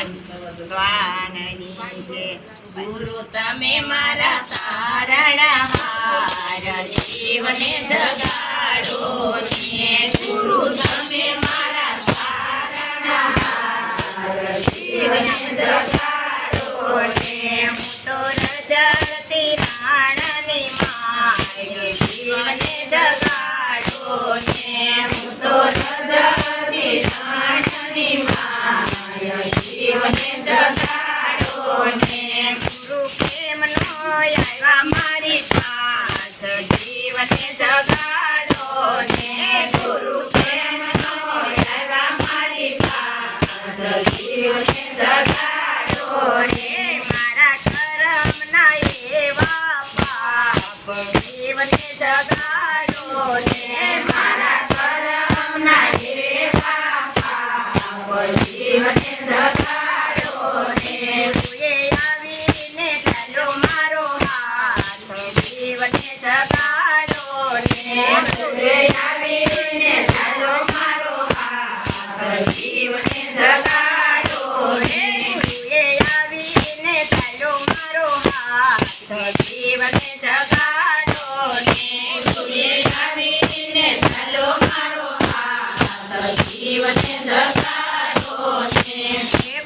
વનવાની છે ગુરુ તમે મારા સારણા હાર જીવને જગાડો. ને ગુરુ તમે મારા સારણા હાર જીવને જગાડો. ને તો રજાતી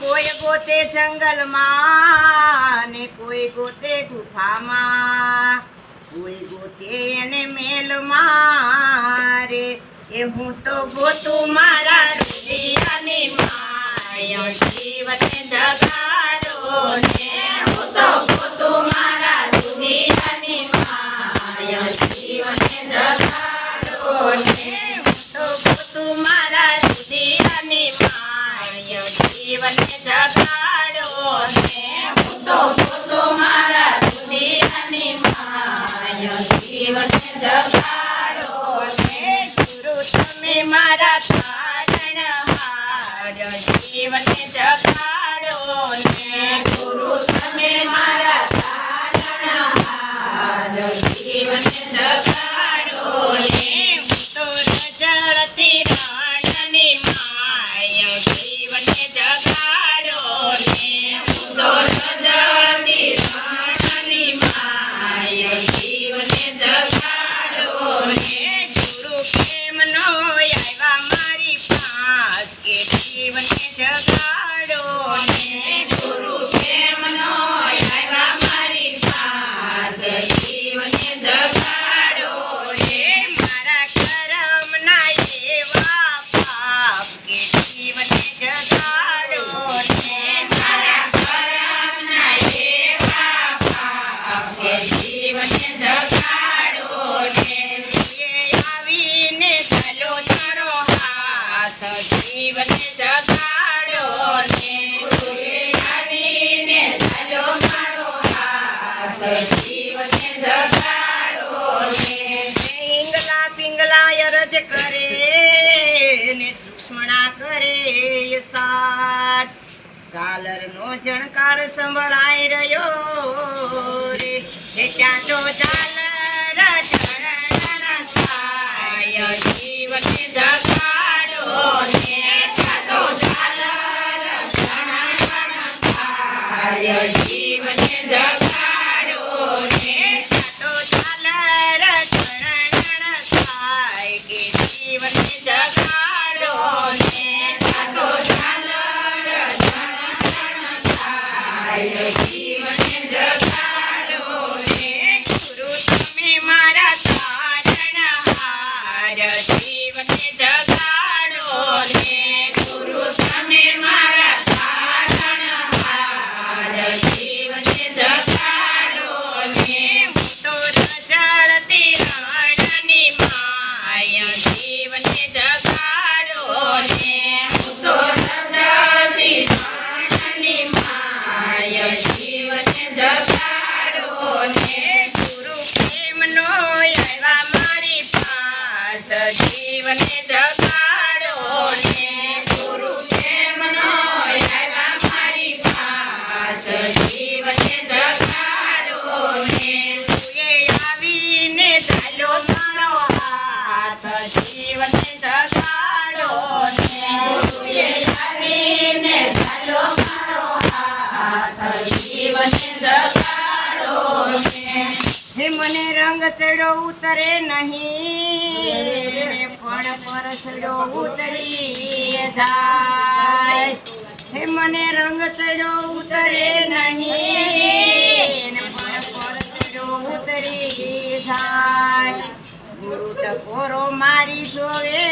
કોઈ ગોતે જંગલમાં, ને કોઈ ગોતે ગુફામાં, કોઈ ગોતે એને મેલ મારે એ હું તો ગોતું મારા રુદિયાની માય જીવને જગાડો ને પિંગલા પિંગલા કરે ને દુશ્મણા કરે સાથ ગાલર જણકાર સંભળાઈ રહ્યો રે. ત્યાં તો ચાલર ચરણ Friday. રંગ ચડ્યો ઉતરે નહીં. પણ પર ચડ્યો ઉતરી જાય. હે મને રંગ ચડ્યો ઉતરે નહીં. પણ પર ચડ્યો ઉતરી જાય. ગુરુ મારી જોવે.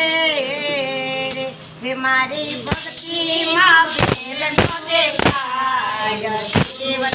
હે મારી ભક્તિમાં ભેદ નો દેખાય. જીવન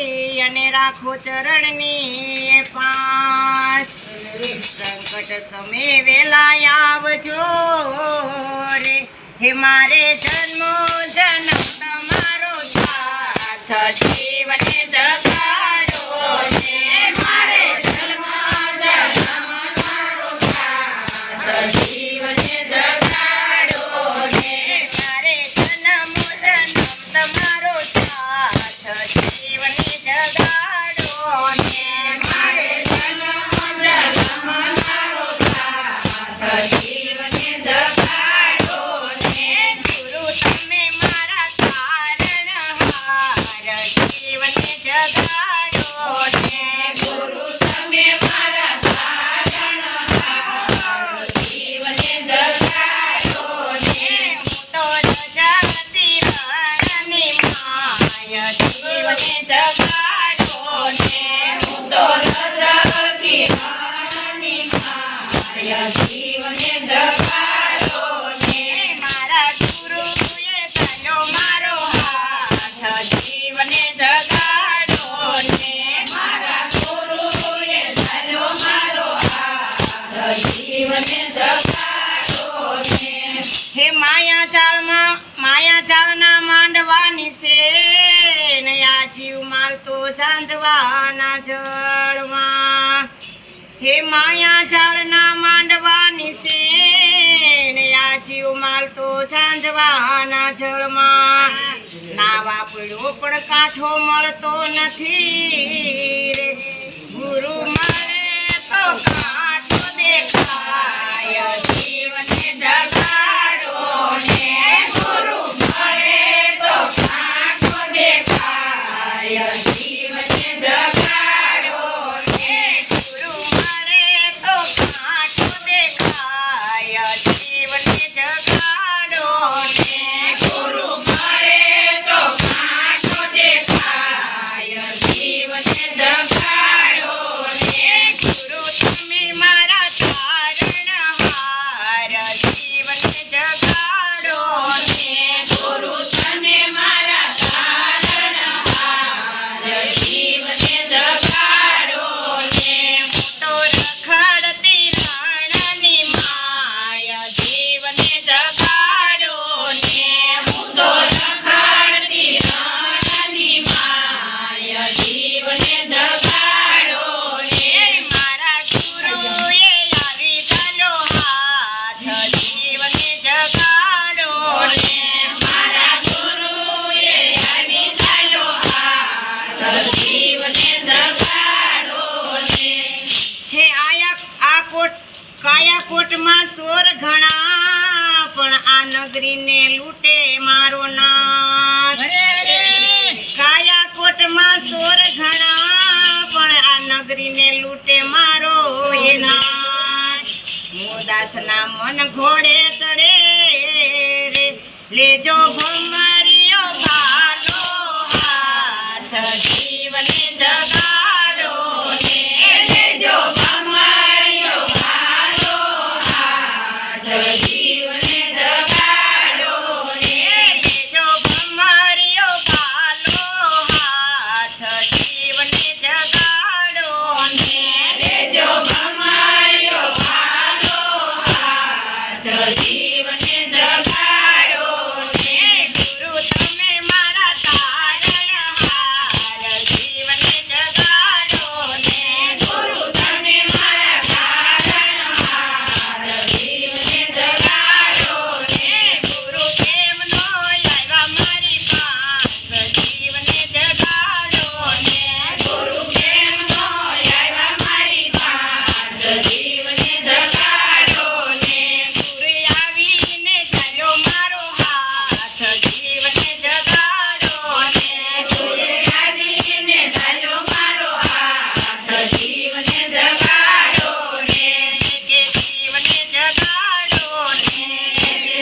અને રાખો ચરણની પાસ. સંકટ તમે વેલા આવજો રે. હે મારે જન્મો જન્મ તમારો સાથ છે નયા જીવ માલતો ઝાંઝવાના જળમાં. હે માયા ઝાડના માંડવાની છે નયા જીવ માલતો ઝાંઝવાના જળમાં. નાવા પડ્યો પણ કાંઠો મળતો નથી ગુરુ મારે તો કાંઠો દેખાય, જીવને જગ નગરીને લૂંટે મારો નાથ કાયા કોટમાં ચોર ઘણા પણ આ નગરીને લૂંટે મારો એ નાથ મોદાસના મન ઘોડે ચડે લેજો ભમા